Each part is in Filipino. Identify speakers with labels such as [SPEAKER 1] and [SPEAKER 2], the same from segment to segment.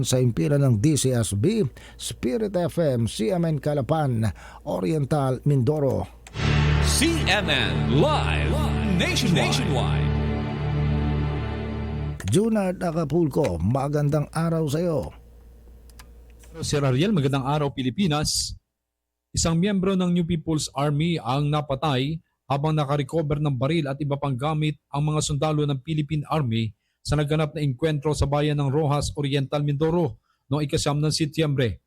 [SPEAKER 1] sa impilan ng DCSB, Spirit FM, CMN Calapan, Oriental, Mindoro.
[SPEAKER 2] CNN Live Nationwide.
[SPEAKER 1] Junard Acapulco, magandang araw sa iyo.
[SPEAKER 3] Sir Ariel, magandang araw Pilipinas. Isang miyembro ng New People's Army ang napatay habang nakarecover ng baril at iba pang gamit ang mga sundalo ng Philippine Army sa naganap na engkwentro sa bayan ng Rojas Oriental, Mindoro noong ikasyam ng Setyembre.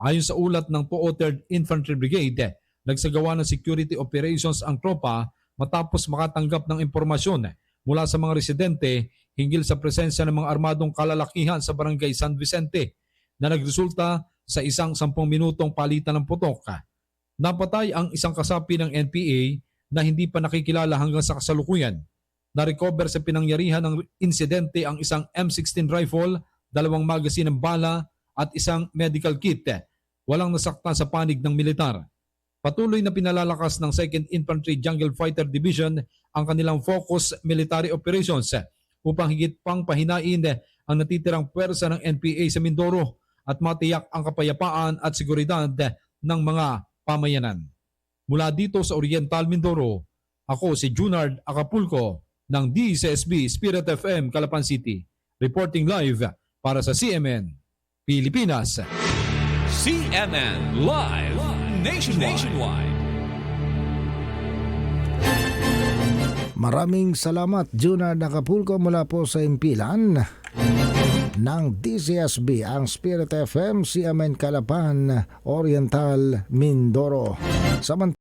[SPEAKER 3] Ayon sa ulat ng 203rd Infantry Brigade, nagsagawa ng security operations ang tropa matapos makatanggap ng impormasyon mula sa mga residente hinggil sa presensya ng mga armadong kalalakihan sa barangay San Vicente na nagresulta sa isang sampung minutong palitan ng putok. Napatay ang isang kasapi ng NPA na hindi pa nakikilala hanggang sa kasalukuyan. Na-recover sa pinangyarihan ng insidente ang isang M16 rifle, dalawang magasin ng bala at isang medical kit. Walang nasaktan sa panig ng militar. Patuloy na pinalalakas ng 2nd Infantry Jungle Fighter Division ang kanilang focus military operations upang higit pang pahinain ang natitirang pwersa ng NPA sa Mindoro at matiyak ang kapayapaan at seguridad ng mga pamayanan. Mula dito sa Oriental Mindoro, ako si Junard Acapulco ng DCSB Spirit FM Calapan City, reporting live para sa CMN Pilipinas.
[SPEAKER 2] CNN Live Nationwide.
[SPEAKER 1] Maraming salamat Junard Acapulco mula po sa impilan ng DCSB, ang Spirit FM, CMN Calapan, Oriental, Mindoro. Samantala